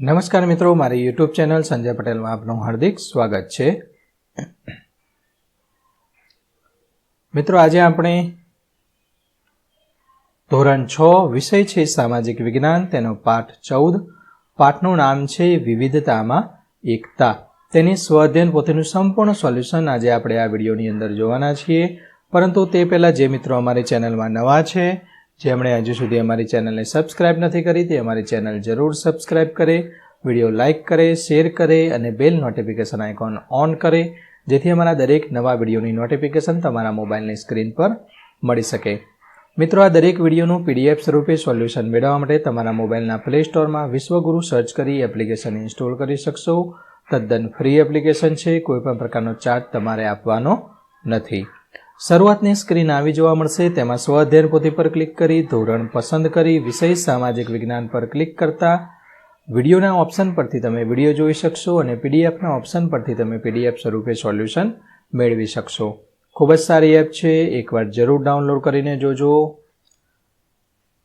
નમસ્કાર મિત્રો, મારી યુટ્યુબ ચેનલ સંજય પટેલમાં આપનું હાર્દિક સ્વાગત છે. મિત્રો, આજે આપણે ધોરણ છ, વિષય છે સામાજિક વિજ્ઞાન, તેનો પાઠ ચૌદ. પાઠનું નામ છે વિવિધતામાં એકતા. તેની સ્વઅધ્યયન પોતેનું સંપૂર્ણ સોલ્યુશન આજે આપણે આ વિડીયોની અંદર જોવાના છીએ. પરંતુ તે પહેલાં, જે મિત્રો અમારી ચેનલમાં નવા છે જેમણે હજુ સુધી અમારી ચેનલને સબસ્ક્રાઇબ નથી કરી તે અમારી ચેનલ જરૂર સબસ્ક્રાઇબ કરે, વીડિયો લાઇક કરે, શેર કરે અને બેલ નોટિફિકેશન આઇકોન ઓન કરે, જેથી અમારા દરેક નવા વિડીયોની નોટિફિકેશન તમારા મોબાઈલની સ્ક્રીન પર મળી શકે. મિત્રો, આ દરેક વિડીયોનું પીડીએફ સ્વરૂપે સોલ્યુશન મેળવવા માટે તમારા મોબાઈલના પ્લે સ્ટોરમાં વિશ્વગુરુ સર્ચ કરી એપ્લિકેશન ઇન્સ્ટોલ કરી શકશો. તદ્દન ફ્રી એપ્લિકેશન છે કોઈપણ પ્રકારનો ચાર્જ તમારે આપવાનો નથી. શરૂઆતની સ્ક્રીન આવી જોવા મળશે, તેમાં સ્વ અધ્યયન પોથી પર ક્લિક કરી, ધોરણ પસંદ કરી, વિષય સામાજિક વિજ્ઞાન પર ક્લિક કરતા વિડીયોના ઓપ્શન પરથી તમે વીડિયો જોઈ શકશો અને પીડીએફના ઓપ્શન પરથી તમે પીડીએફ સ્વરૂપે સોલ્યુશન મેળવી શકશો. ખૂબ જ સારી એપ છે, એકવાર જરૂર ડાઉનલોડ કરીને જોજો.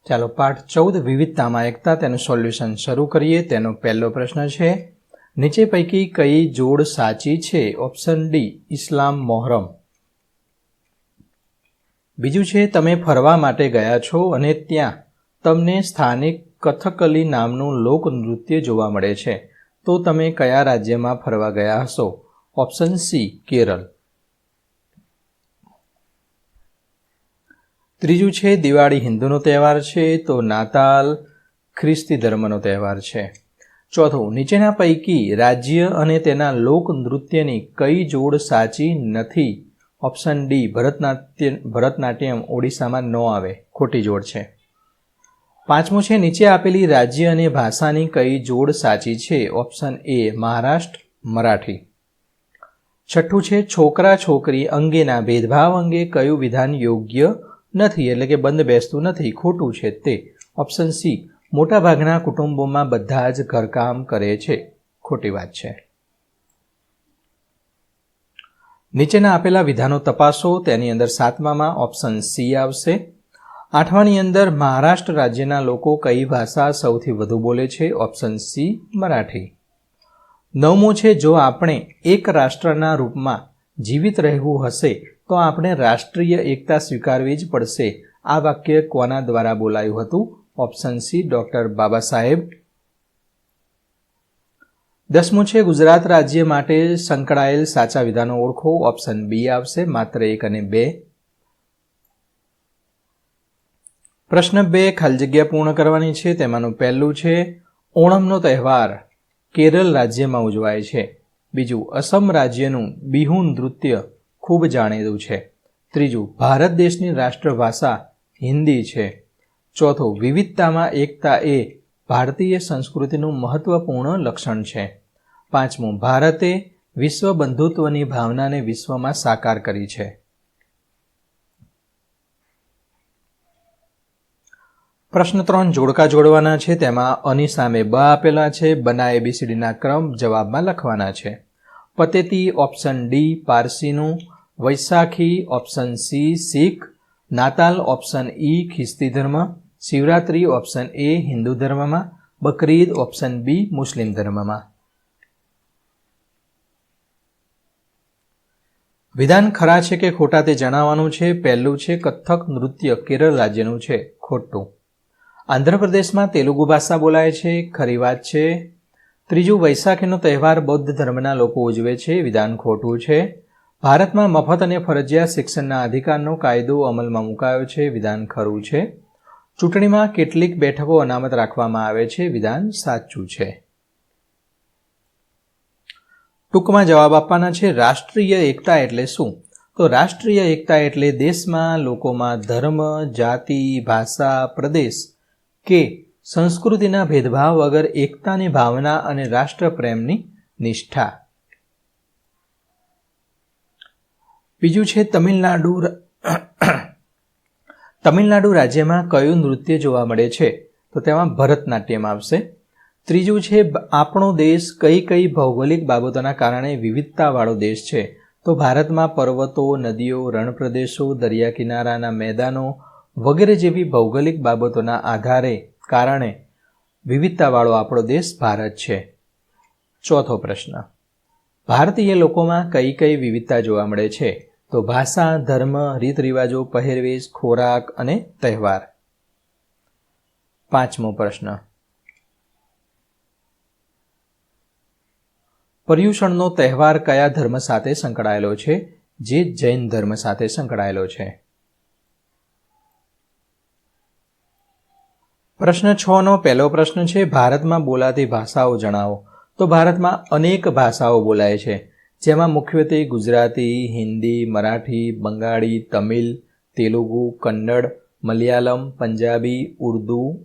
ચાલો, પાઠ ચૌદ, વિવિધતામાં એકતા, તેનું સોલ્યુશન શરૂ કરીએ. તેનો પહેલો પ્રશ્ન છે, નીચે પૈકી કઈ જોડ સાચી છે? ઓપ્શન ડી, ઇસ્લામ મોહરમ. બીજું છે, તમે ફરવા માટે ગયા છો અને ત્યાં તમને સ્થાનિક કથકલી નામનું લોકનૃત્ય જોવા મળે છે. તો તમે કયા રાજ્યમાં ફરવા ગયા હશો? Option C, Kerala. ત્રીજું છે, દિવાળી હિન્દુનો તહેવાર છે, તો નાતાલ ખ્રિસ્તી ધર્મનો તહેવાર છે. ચોથું, નીચેના પૈકી રાજ્ય અને તેના લોકનૃત્યની કઈ જોડ સાચી નથી? ઓપ્શન ડી ભરતનાટ્ય ભરતનાટ્યમ ઓડિશામાં ન આવે. ખોટી જોડ છે. પાંચમું છે, નીચે આપેલી રાજ્ય અને ભાષાની કઈ જોડ સાચી છે? Option A Maharashtra, Marathi. છઠ્ઠું છે, છોકરા છોકરી અંગેના ભેદભાવ અંગે કયું વિધાન યોગ્ય નથી? એટલે કે બંધ બેસતું નથી, ખોટું છે તે. ઓપ્શન સી મોટાભાગના કુટુંબોમાં બધા જ ઘરકામ કરે છે. ખોટી વાત છે. નીચેના આપેલા વિધાનો તપાસો, તેની અંદર સાતમામાં ઓપ્શન સી આવશે. આઠમાની અંદર, મહારાષ્ટ્ર રાજ્યના લોકો કઈ ભાષા સૌથી વધુ બોલે છે? Option C, Marathi. નવમું છે, જો આપણે એક રાષ્ટ્રના રૂપમાં જીવિત રહેવું હશે, તો આપણે રાષ્ટ્રીય એકતા સ્વીકારવી જ પડશે. આ વાક્ય કોના દ્વારા બોલાયું હતું? Option C, doctor Baba Saheb દસમું છે, ગુજરાત રાજ્ય માટે સંકળાયેલ સાચા વિધાનો ઓળખો. ઓપ્શન બી આવશે, માત્ર એક અને બે. પ્રશ્ન બે, ખાલી જગ્યા પૂર્ણ કરવાની છે. તેમાંનું પહેલું છે, ઓણમનો તહેવાર કેરળ રાજ્યમાં ઉજવાય છે. બીજું, અસમ રાજ્યનું બિહુ નૃત્ય ખૂબ જાણીતું છે. ત્રીજું, ભારત દેશની રાષ્ટ્રભાષા હિન્દી છે. ચોથું, વિવિધતામાં એકતા એ ભારતીય સંસ્કૃતિનું મહત્વપૂર્ણ લક્ષણ છે. પાંચમું, ભારતે વિશ્વ બંધુત્વની ભાવનાને વિશ્વમાં સાકાર કરી છે. પ્રશ્ન ત્રણ, જોડકા જોડવાના છે, તેમાં અની સામે બ આપેલા છે, બના એબીસીડીના ક્રમ જવાબમાં લખવાના છે. પતેતી, ઓપ્શન ડી, પારસીનું વૈશાખી ઓપ્શન સી, શીખ, નાતાલ, ઓપ્શન ઈ, ખ્રિસ્તી ધર્મ, શિવરાત્રી, ઓપ્શન એ, હિન્દુ ધર્મમાં, બકરીદ, ઓપ્શન બી, મુસ્લિમ ધર્મમાં. વિધાન ખરા છે કે ખોટા તે જણાવવાનું છે, પહેલું છે કથક નૃત્ય, કેરળ રાજ્યનું છે ખોટું. આંધ્રપ્રદેશમાં તેલુગુ ભાષા બોલાય છે, ખરી વાત છે. ત્રીજું, વૈશાખીનો તહેવાર બૌદ્ધ ધર્મના લોકો ઉજવે છે, વિધાન ખોટું છે. ભારતમાં મફત અને ફરજિયાત શિક્ષણના અધિકારનો કાયદો અમલમાં મુકાયો છે, વિધાન ખરું છે. ચૂંટણીમાં કેટલીક બેઠકો અનામત રાખવામાં આવે છે, વિધાન સાચું છે. ટૂંકમાં જવાબ આપવાના છે રાષ્ટ્રીય એકતા એટલે શું? તો રાષ્ટ્રીય એકતા એટલે દેશમાં લોકોમાં ધર્મ, જાતિ, ભાષા, પ્રદેશ કે સંસ્કૃતિના ભેદભાવ વગર એકતાની ભાવના અને રાષ્ટ્રપ્રેમની નિષ્ઠા. બીજું છે તમિલનાડુ તમિલનાડુ રાજ્યમાં કયું નૃત્ય જોવા મળે છે? તો તેમાં ભરતનાટ્યમ આવશે ત્રીજું છે આપણો દેશ કઈ કઈ ભૌગોલિક બાબતોના કારણે વિવિધતાવાળો દેશ છે. તો ભારતમાં પર્વતો, નદીઓ, રણપ્રદેશો દરિયા કિનારાના મેદાનો વગેરે જેવી ભૌગોલિક બાબતોના આધારે કારણે વિવિધતાવાળો આપણો દેશ ભારત છે. ચોથો પ્રશ્ન. ભારતીય લોકોમાં કઈ કઈ વિવિધતા જોવા મળે છે? તો ભાષા, ધર્મ રીત રિવાજો પહેરવેશ, ખોરાક અને તહેવાર. પાંચમો પ્રશ્ન. પર્યુષણનો તહેવાર કયા ધર્મ સાથે સંકળાયેલો છે? જે જૈન ધર્મ સાથે સંકળાયેલો છે? પ્રશ્ન છ નો પહેલો પ્રશ્ન છે, ભારતમાં બોલાતી ભાષાઓ જણાવો. તો ભારતમાં અનેક ભાષાઓ બોલાય છે. જેમાં મુખ્યત્વે ગુજરાતી, હિન્દી, મરાઠી, બંગાળી, તમિલ, તેલુગુ, કન્નડ, મલયાલમ, પંજાબી, ઉર્દુ,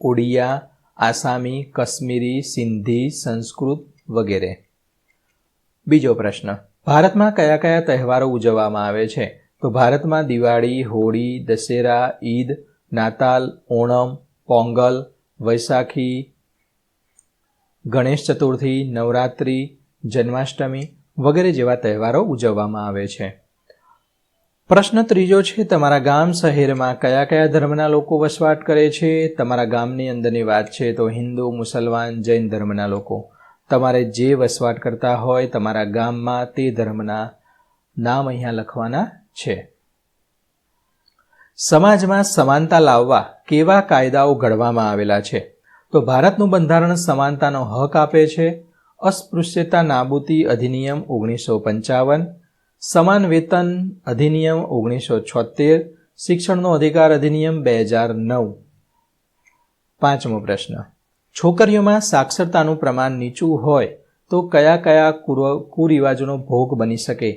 ઓડિયા, આસામી, કશ્મીરી, સિંધી, સંસ્કૃત વગેરે. બીજો પ્રશ્ન. ભારતમાં કયા કયા તહેવારો ઉજવવામાં આવે છે? તો ભારતમાં દિવાળી, હોળી, દશેરા, ઈદ, નાતાલ, ઓણમ, પોંગલ વૈશાખી ગણેશ ચતુર્થી, નવરાત્રિ, જન્માષ્ટમી વગેરે જેવા તહેવારો ઉજવવામાં આવે છે. પ્રશ્ન ત્રીજો છે, તમારા ગામ શહેરમાં કયા કયા ધર્મના લોકો વસવાટ કરે છે? તમારા ગામની અંદરની વાત છે તો હિન્દુ, મુસલમાન, જૈન ધર્મના લોકો. તમારે જે વસવાટ કરતા હોય તમારા ગામમાં તે ધર્મના નામ અહીંયા લખવાના છે. સમાજમાં સમાનતા લાવવા કેવા કાયદાઓ ઘડવામાં આવેલા છે? તો ભારતનું બંધારણ સમાનતાનો હક આપે છે. અસ્પૃશ્યતા નાબૂદી અધિનિયમ ઓગણીસો પંચાવન, સમાન વેતન અધિનિયમ ઓગણીસો છોતેર શિક્ષણનો અધિકાર અધિનિયમ બે હજાર નવ. પાંચમો પ્રશ્ન. છોકરીઓમાં સાક્ષરતાનું પ્રમાણ નીચું હોય તો કયા કયા કુરિવાજોનો ભોગ બની શકે?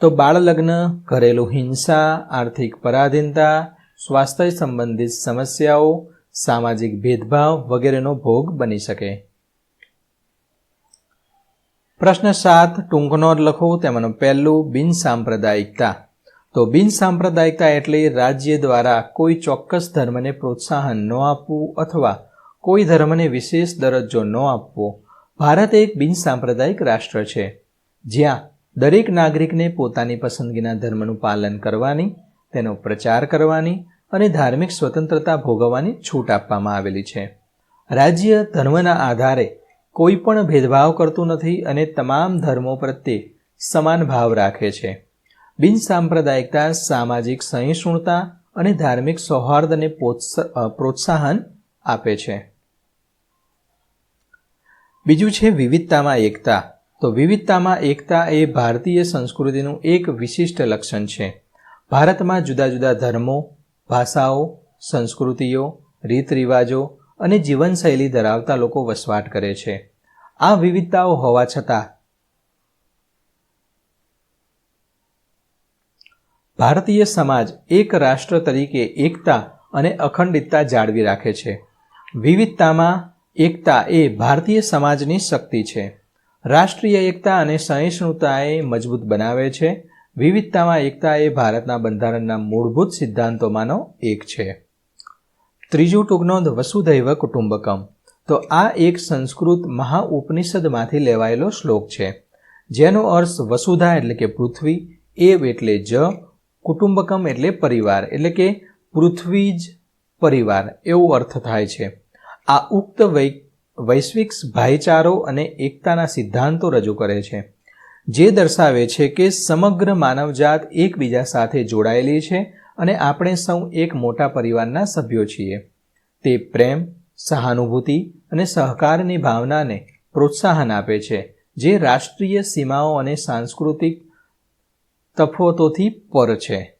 તો બાળલગ્ન, ઘરેલું હિંસા, આર્થિક પરાધીનતા, સ્વાસ્થ્ય સંબંધિત સમસ્યાઓ, સામાજિક ભેદભાવ વગેરેનો ભોગ બની શકે. પ્રશ્ન સાત, ટૂંકનો લખો તેમાંનું પહેલું બિનસાંપ્રદાયિકતા તો બિનસાંપ્રદાયિકતા એટલે રાજ્ય દ્વારા કોઈ ચોક્કસ ધર્મને પ્રોત્સાહન ન આપવું અથવા કોઈ ધર્મને વિશેષ દરજ્જો ન આપવો. ભારત એક બિનસાંપ્રદાયિક રાષ્ટ્ર છે. જ્યાં દરેક નાગરિકને પોતાની પસંદગીના ધર્મનું પાલન કરવાની, તેનો પ્રચાર કરવાની અને ધાર્મિક સ્વતંત્રતા ભોગવવાની છૂટ આપવામાં આવેલી છે. રાજ્ય ધર્મના આધારે કોઈ પણ ભેદભાવ કરતું નથી અને તમામ ધર્મો પ્રત્યે સમાન ભાવ રાખે છે. બિનસાંપ્રદાયિકતા, સામાજિક સહિષ્ણુતા અને ધાર્મિક સૌહાર્દને પ્રોત્સાહન આપે છે. બીજું છે વિવિધતામાં એકતા. તો વિવિધતામાં એકતા એ ભારતીય સંસ્કૃતિનું એક વિશિષ્ટ લક્ષણ છે. ભારતમાં જુદા જુદા ધર્મો, ભાષાઓ, સંસ્કૃતિઓ રીત રિવાજો અને જીવનશૈલી ધરાવતા લોકો વસવાટ કરે છે. આ વિવિધતાઓ હોવા છતાં ભારતીય સમાજ એક રાષ્ટ્ર તરીકે એકતા અને અખંડિતતા જાળવી રાખે છે. વિવિધતામાં એકતા એ ભારતીય સમાજની શક્તિ છે. રાષ્ટ્રીય એકતા અને સહિષ્ણુતા એ મજબૂત બનાવે છે. વિવિધતામાં એકતા એ ભારતના બંધારણના મૂળભૂત સિદ્ધાંતોમાંનો એક છે. ત્રીજું ટૂંકનોંધ વસુધૈવ કુટુંબકમ. તો આ એક સંસ્કૃત મહાઉપનિષદમાંથી લેવાયેલો શ્લોક છે. જેનો અર્થ વસુધા એટલે કે પૃથ્વી, એવ એટલે જ, કુટુંબકમ એટલે પરિવાર, એટલે કે પૃથ્વી જ પરિવાર, એવો અર્થ થાય છે. આ ઉક્ત વૈશ્વિક ભાઈચારો અને એકતાના સિદ્ધાંતો રજૂ કરે છે, જે દર્શાવે છે કે સમગ્ર માનવજાત એકબીજા સાથે જોડાયેલી છે અને આપણે સૌ એક મોટા પરિવારના સભ્યો છીએ. તે પ્રેમ, સહાનુભૂતિ અને સહકારની ભાવનાને પ્રોત્સાહન આપે છે, જે રાષ્ટ્રીય સીમાઓ અને સાંસ્કૃતિક તફાવતોથી પર છે.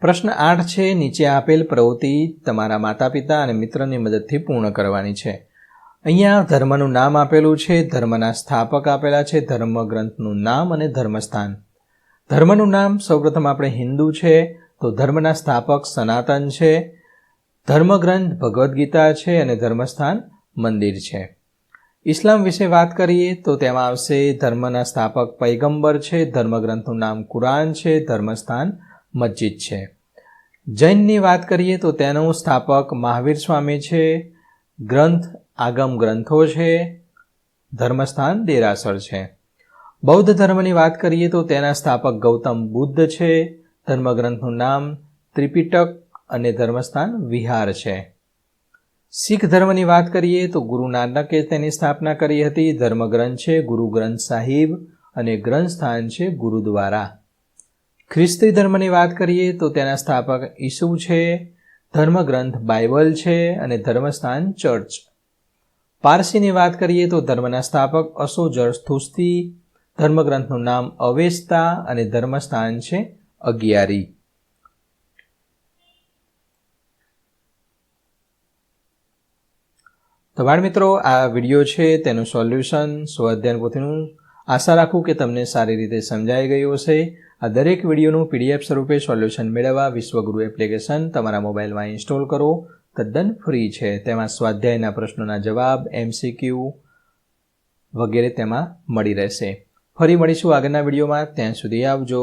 પ્રશ્ન આઠ છે, નીચે આપેલ પ્રવૃત્તિ તમારા માતા પિતા અને મિત્રની મદદથી પૂર્ણ કરવાની છે. અહીંયા ધર્મનું નામ આપેલું છે, ધર્મના સ્થાપક આપેલા છે, ધર્મગ્રંથનું નામ અને ધર્મસ્થાન. ધર્મનું નામ સૌપ્રથમ આપણે હિન્દુ છે, તો ધર્મના સ્થાપક સનાતન છે, ધર્મગ્રંથ ભગવદ્ ગીતા છે અને ધર્મસ્થાન મંદિર છે. ઇસ્લામ વિશે વાત કરીએ, તો તેમાં આવશે ધર્મના સ્થાપક પૈગંબર છે, ધર્મગ્રંથનું નામ કુરાન છે, ધર્મસ્થાન મસ્જિદ છે. જૈનની વાત કરીએ તો તેનું સ્થાપક મહાવીર સ્વામી છે. ગ્રંથ આગમ ગ્રંથો છે. ધર્મસ્થાન દેરાસર છે. બૌદ્ધ ધર્મની વાત કરીએ તો તેના સ્થાપક ગૌતમ બુદ્ધ છે. ધર્મગ્રંથનું નામ ત્રિપિટક અને ધર્મસ્થાન વિહાર છે. શીખ ધર્મની વાત કરીએ તો ગુરુ નાનકે તેની સ્થાપના કરી હતી. ધર્મગ્રંથ છે, ગુરુ ગ્રંથ સાહિબ અને ગ્રંથ સ્થાન છે ગુરુદ્વારા. ખ્રિસ્તી ધર્મની વાત કરીએ તો તેના સ્થાપક ઈસુ છે, ધર્મગ્રંથ બાઇબલ છે અને ધર્મસ્થાન ચર્ચ. પારસીની વાત કરીએ તો ધર્મના સ્થાપક અશો જળસ્થુસ્તી ધર્મગ્રંથનું નામ અવેસ્તા અને ધર્મસ્થાન છે અગિયારી. તો બાળ મિત્રો, આ વીડિયો છે તેનું સોલ્યુશન સ્વઅધ્યયન પોથીનું. આશા રાખું કે તમને સારી રીતે સમજાઈ ગયું હશે. આ દરેક વિડીયોનું પીડીએફ સ્વરૂપે સોલ્યુશન મેળવવા વિશ્વગુરુ એપ્લિકેશન તમારા મોબાઈલમાં ઇન્સ્ટોલ કરો. તદ્દન ફ્રી છે. તેમાં સ્વાધ્યાયના પ્રશ્નોના જવાબ એમસીક્યુ વગેરે તેમાં મળી રહેશે. ફરી મળીશું આગળના વિડીયોમાં. ત્યાં સુધી આવજો.